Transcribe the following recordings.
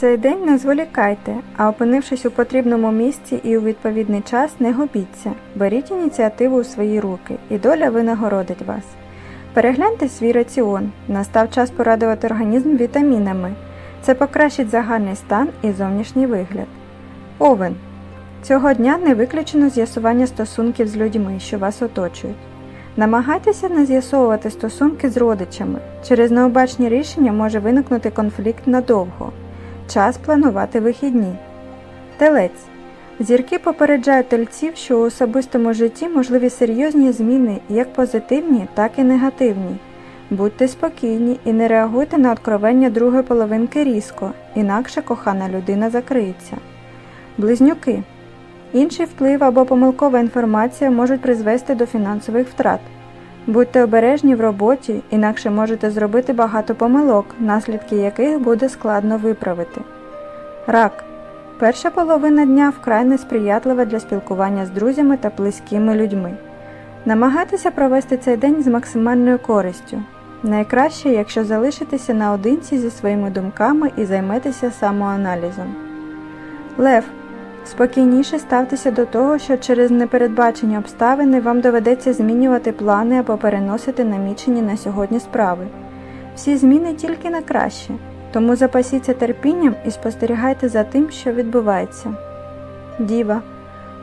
цей день не зволікайте, а опинившись у потрібному місці і у відповідний час, не губіться. Беріть ініціативу у свої руки, і доля винагородить вас. Перегляньте свій раціон. Настав час порадувати організм вітамінами. Це покращить загальний стан і зовнішній вигляд. Овен. Цього дня не виключено з'ясування стосунків з людьми, що вас оточують. Намагайтеся не з'ясовувати стосунки з родичами. Через необачні рішення може виникнути конфлікт надовго. Час планувати вихідні. Телець. Зірки попереджають тельців, що у особистому житті можливі серйозні зміни, як позитивні, так і негативні. Будьте спокійні і не реагуйте на откровення другої половинки різко, інакше кохана людина закриється. Близнюки. Інший вплив або помилкова інформація можуть призвести до фінансових втрат. Будьте обережні в роботі, інакше можете зробити багато помилок, наслідки яких буде складно виправити. Рак. Перша половина дня вкрай несприятлива для спілкування з друзями та близькими людьми. Намагайтеся провести цей день з максимальною користю. Найкраще, якщо залишитеся наодинці зі своїми думками і займетеся самоаналізом. Лев. Спокійніше ставтеся до того, що через непередбачені обставини вам доведеться змінювати плани або переносити намічені на сьогодні справи. Всі зміни тільки на краще, тому запасіться терпінням і спостерігайте за тим, що відбувається. Діва.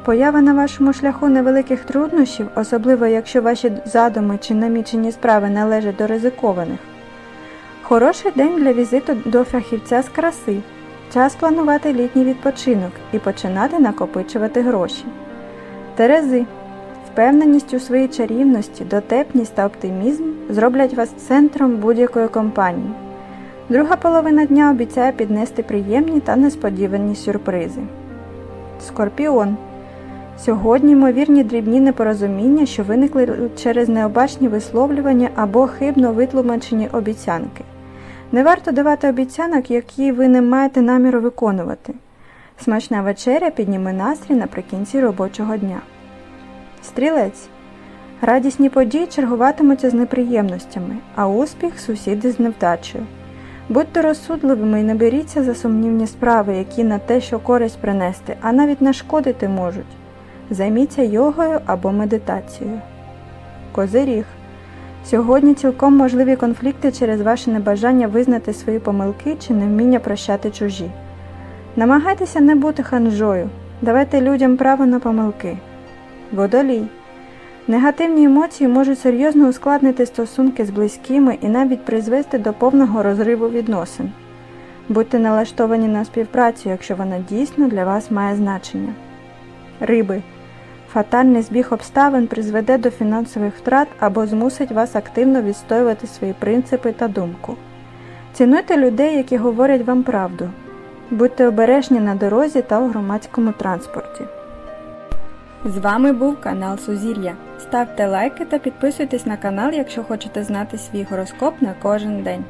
Поява на вашому шляху невеликих труднощів, особливо якщо ваші задуми чи намічені справи належать до ризикованих. Хороший день для візиту до фахівця з краси. Час планувати літній відпочинок і починати накопичувати гроші. Терези. Впевненість у своїй чарівності, дотепність та оптимізм зроблять вас центром будь-якої компанії. Друга половина дня обіцяє піднести приємні та несподівані сюрпризи. Скорпіон. Сьогодні ймовірні дрібні непорозуміння, що виникли через необачні висловлювання або хибно витлумачені обіцянки. Не варто давати обіцянок, які ви не маєте наміру виконувати. Смачна вечеря підніме настрій наприкінці робочого дня. Стрілець. Радісні події чергуватимуться з неприємностями, а успіх сусіди з невдачею. Будьте розсудливими і не беріться за сумнівні справи, які на те, що користь принести, а навіть нашкодити можуть. Займіться йогою або медитацією. Козиріг. Сьогодні цілком можливі конфлікти через ваше небажання визнати свої помилки чи невміння прощати чужі. Намагайтеся не бути ханжою, давайте людям право на помилки. Водолій. Негативні емоції можуть серйозно ускладнити стосунки з близькими і навіть призвести до повного розриву відносин. Будьте налаштовані на співпрацю, якщо вона дійсно для вас має значення. Риби. Фатальний збіг обставин призведе до фінансових втрат або змусить вас активно відстоювати свої принципи та думку. Цінуйте людей, які говорять вам правду. Будьте обережні на дорозі та у громадському транспорті. З вами був канал Сузір'я. Ставте лайки та підписуйтесь на канал, якщо хочете знати свій гороскоп на кожен день.